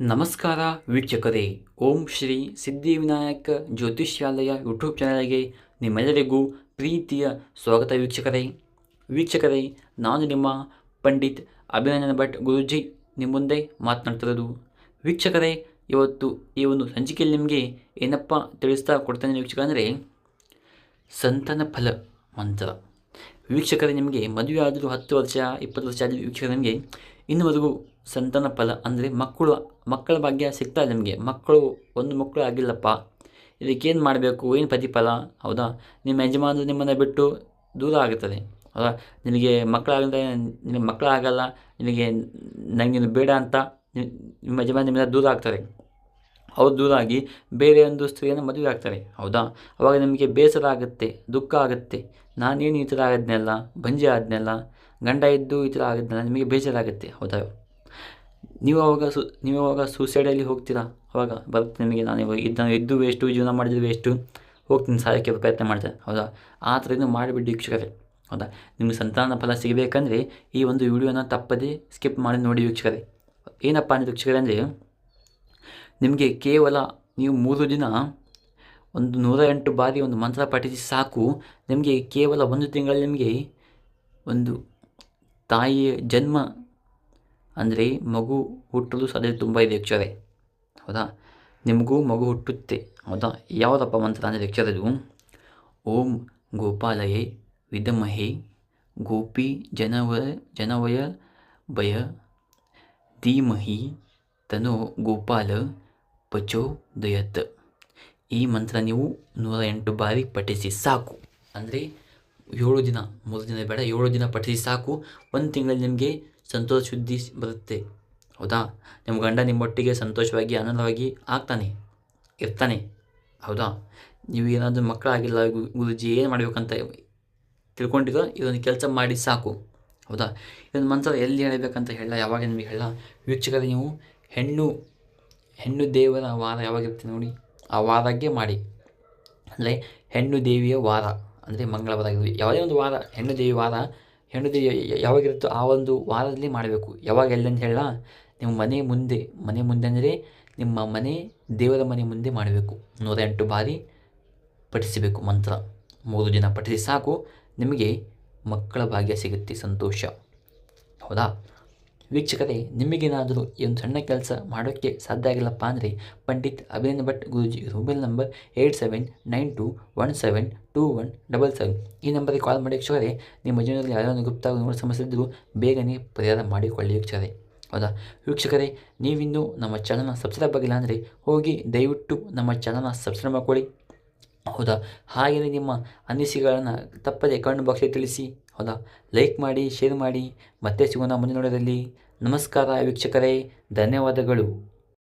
ನಮಸ್ಕಾರ ವೀಕ್ಷಕರೇ. ಓಂ ಶ್ರೀ ಸಿದ್ಧಿವಿನಾಯಕ ಜ್ಯೋತಿಷ್ಯಾಲಯ ಯೂಟ್ಯೂಬ್ ಚಾನಲ್ಗೆ ನಿಮ್ಮೆಲ್ಲರಿಗೂ ಪ್ರೀತಿಯ ಸ್ವಾಗತ ವೀಕ್ಷಕರೇ. ವೀಕ್ಷಕರೇ, ನಾನು ನಿಮ್ಮ ಪಂಡಿತ್ ಅಭಿನಂದನ ಭಟ್ ಗುರುಜಿ ನಿಮ್ಮ ಮುಂದೆ ಮಾತನಾಡ್ತಿರೋದು. ವೀಕ್ಷಕರೇ, ಇವತ್ತು ಈ ಒಂದು ಸಂಚಿಕೆಯಲ್ಲಿ ನಿಮಗೆ ಏನಪ್ಪ ತಿಳಿಸ್ತಾ ಕೊಡ್ತೇನೆ ವೀಕ್ಷಕ ಅಂದರೆ, ಸಂತಾನ ಫಲ ಮಂತ್ರ. ವೀಕ್ಷಕರೇ, ನಿಮಗೆ ಮದುವೆ ಆದರೂ ಹತ್ತು ವರ್ಷ, ಇಪ್ಪತ್ತು ವರ್ಷ ಆದರೂ ವೀಕ್ಷಕರೇ, ನಿಮಗೆ ಇನ್ನುವರೆಗೂ ಸಂತಾನ ಫಲ ಅಂದರೆ ಮಕ್ಕಳು, ಮಕ್ಕಳ ಭಾಗ್ಯ ಸಿಗ್ತಾ ನಿಮಗೆ. ಮಕ್ಕಳು ಒಂದು ಮಕ್ಕಳು ಆಗಿಲ್ಲಪ್ಪ. ಇದಕ್ಕೇನು ಮಾಡಬೇಕು? ಏನು ಪ್ರತಿಫಲ? ಹೌದಾ? ನಿಮ್ಮ ಯಜಮಾನರು ನಿಮ್ಮನ್ನು ಬಿಟ್ಟು ದೂರ ಆಗುತ್ತದೆ. ಹೌದಾ ನಿನಗೆ ಮಕ್ಕಳಾಗಲ್ಲ ನಿನಗೆ ಮಕ್ಕಳಾಗಲ್ಲ, ನಿನಗೆ ನನಗೆ ಬೇಡ ಅಂತ ನಿಮ್ಮ ಯಜಮಾನ ನಿಮ್ಮಿಂದ ದೂರ ಆಗ್ತಾರೆ. ಅವ್ರು ದೂರ ಆಗಿ ಬೇರೆ ಒಂದು ಸ್ತ್ರೀಯನ್ನು ಮದುವೆ ಆಗ್ತಾರೆ. ಹೌದಾ? ಅವಾಗ ನಿಮಗೆ ಬೇಸರ ಆಗುತ್ತೆ, ದುಃಖ ಆಗುತ್ತೆ. ನಾನೇನು ಈ ಥರ ಆಗದ್ನೆಲ್ಲ ಬಂಜೆ ಆದ್ನಲ್ಲ? ಗಂಡ ಇದ್ದು ಈ ಥರ ಆಗಿದ್ನಲ್ಲ ನಿಮಗೆ ಬೇಜಾರಾಗುತ್ತೆ. ಹೌದಾ? ನೀವು ಅವಾಗ ಸು, ನೀವು ಅವಾಗ ಸೂಸೈಡಲ್ಲಿ ಹೋಗ್ತೀರಾ? ಅವಾಗ ಬರುತ್ತೆ ನಿಮಗೆ, ನಾನು ಇವಾಗ ಇದ್ದ, ಇದ್ದು ವೇಸ್ಟು ಜೀವನ ಮಾಡಿದ್ದು ವೇಸ್ಟು ಹೋಗ್ತೀನಿ, ಸಾಯೋಕ್ಕೆ ಪ್ರಯತ್ನ ಮಾಡ್ತೇನೆ. ಹೌದಾ? ಆ ಥರ ಇದು ಮಾಡಿಬಿಟ್ಟು ವೀಕ್ಷಕರೇ. ಹೌದಾ? ನಿಮಗೆ ಸಂತಾನ ಫಲ ಸಿಗಬೇಕಂದ್ರೆ ಈ ಒಂದು ವಿಡಿಯೋನ ತಪ್ಪದೇ ಸ್ಕಿಪ್ ಮಾಡಿ ನೋಡಿ ವೀಕ್ಷಕರೇ. ಏನಪ್ಪ ಅಂದರೆ ವೀಕ್ಷಕರೇ ಅಂದರೆ, ನಿಮಗೆ ಕೇವಲ ನೀವು ಮೂರು ದಿನ ಒಂದು ನೂರ ಎಂಟು ಬಾರಿ ಒಂದು ಮಂತ್ರ ಪಠಿಸಿ ಸಾಕು. ನಿಮಗೆ ಕೇವಲ ಒಂದು ತಿಂಗಳಲ್ಲಿ ನಿಮಗೆ ಒಂದು ತಾಯಿಯ ಜನ್ಮ ಅಂದರೆ ಮಗು ಹುಟ್ಟಲು ಸಾಧ್ಯತೆ ತುಂಬ ಇದೆ ವೀಕ್ಷಕರೇ ಹೌದಾ? ನಿಮಗೂ ಮಗು ಹುಟ್ಟುತ್ತೆ. ಹೌದಾ? ಯಾವುದಪ್ಪ ಮಂತ್ರ ಅಂದರೆ ವೀಕ್ಷರದು ಓಂ ಗೋಪಾಲಯೇ ವಿದಮಹೆ ಗೋಪಿ ಜನವ ಜನವಯ ಭಯ ಧೀಮಹಿ ತನೋ ಗೋಪಾಲ ಪಚೋ ದಯತ್. ಈ ಮಂತ್ರ ನೀವು ನೂರ ಎಂಟು ಬಾರಿ ಪಠಿಸಿ ಸಾಕು. ಅಂದರೆ ಏಳು ದಿನ, ಮೂರು ದಿನ ಬೇಡ, ಏಳು ದಿನ ಪಠಿಸಿ ಸಾಕು. ಒಂದು ತಿಂಗಳಲ್ಲಿ ನಿಮಗೆ ಸಂತೋಷ ಸ್- ಬರುತ್ತೆ. ಹೌದಾ? ನಿಮ್ಮ ಗಂಡ ನಿಮ್ಮೊಟ್ಟಿಗೆ ಸಂತೋಷವಾಗಿ, ಆನಂದವಾಗಿ ಆಗ್ತಾನೆ, ಇರ್ತಾನೆ. ಹೌದಾ? ನೀವು ಏನಾದರೂ ಮಕ್ಕಳಾಗಿಲ್ಲ ಗುರುಜಿ ಏನು ಮಾಡಬೇಕಂತ ತಿಳ್ಕೊಂಡಿರೋ ಇದೊಂದು ಕೆಲಸ ಮಾಡಿ ಸಾಕು. ಹೌದಾ? ಇದೊಂದು ಮಂತ್ರ ಎಲ್ಲಿ ಹೇಳಬೇಕಂತ ಹೇಳ, ಯಾವಾಗ ನಿಮಗೆ ಹೇಳ. ವೀಕ್ಷಕರು, ನೀವು ಹೆಣ್ಣು ಹೆಣ್ಣು ದೇವರ ವಾರ ಯಾವಾಗಿರುತ್ತೆ ನೋಡಿ? ಆ ವಾರಕ್ಕೆ ಮಾಡಿ. ಅಂದರೆ ಹೆಣ್ಣು ದೇವಿಯ ವಾರ, ಅಂದರೆ ಮಂಗಳವಾರ. ಯಾವುದೇ ಒಂದು ವಾರ, ಹೆಣ್ಣು ದೇವಿ ವಾರ ಯ- ಯಾವಾಗಿರುತ್ತೋ ಆ ಒಂದು ವಾರದಲ್ಲಿ ಮಾಡಬೇಕು. ಯಾವಾಗ ಅಂತ ಹೇಳ ನಿಮ್ಮ ಮನೆ ಮುಂದೆ ಮನೆ ಮುಂದೆ ಅಂದರೆ ನಿಮ್ಮ ಮನೆ ದೇವರ ಮನೆ ಮುಂದೆ ಮಾಡಬೇಕು. ನೂರ ಎಂಟು ಬಾರಿ ಪಠಿಸಬೇಕು ಮಂತ್ರ. ಮೂರು ದಿನ ಪಠಿಸಿ ಸಾಕು, ನಿಮಗೆ ಮಕ್ಕಳ ಭಾಗ್ಯ ಸಿಗುತ್ತೆ, ಸಂತೋಷ. ಹೌದಾ? ವೀಕ್ಷಕರೇ, ನಿಮಗೇನಾದರೂ ಈ ಒಂದು ಸಣ್ಣ ಕೆಲಸ ಮಾಡೋಕ್ಕೆ ಸಾಧ್ಯ ಆಗಿಲ್ಲಪ್ಪ ಅಂದರೆ Pandit Abhinanda Bhat Guruji mobile number eight seven nine two one seven two one double seven. ಈ ನಂಬರಿಗೆ ಕಾಲ್ ಮಾಡಿ ವೀಕ್ಷಕರೇ, ನಿಮ್ಮ ಜೀವನದಲ್ಲಿ ಯಾವುದೇ ಗುಪ್ತ ನೋಡಿ ಸಮಸ್ಯೆ ಇದ್ದರೂ ಬೇಗನೆ ಪರಿಹಾರ ಮಾಡಿಕೊಳ್ಳಿ ವೀಕ್ಷಕರೇ. ಹೌದಾ? ವೀಕ್ಷಕರೇ, ನೀವಿನ್ನೂ ನಮ್ಮ ಚಾನಲ್ನ ಸಬ್ಸ್ಕ್ರೈಬ್ ಆಗಿಲ್ಲ ಅಂದರೆ ಹೋಗಿ ದಯವಿಟ್ಟು ನಮ್ಮ ಚಾನಲ್ನ ಸಬ್ಸ್ಕ್ರೈಬ್ ಮಾಡಿಕೊಳ್ಳಿ. ಹೌದಾ? ಹಾಗೆಯೇ ನಿಮ್ಮ ಅನಿಸಿಕೆಗಳನ್ನು ತಪ್ಪದೆ ಕಮೆಂಟ್ ಬಾಕ್ಸಲ್ಲಿ ತಿಳಿಸಿ. ಹೌದಾ? ಲೈಕ್ ಮಾಡಿ ಶೇರ್ ಮಾಡಿ ಮತ್ತೆ ಸಿಗೋಣ ಮುಂದಿನ ನೋಡೋದಲ್ಲಿ ನಮಸ್ಕಾರ ವೀಕ್ಷಕರೇ ಧನ್ಯವಾದಗಳು.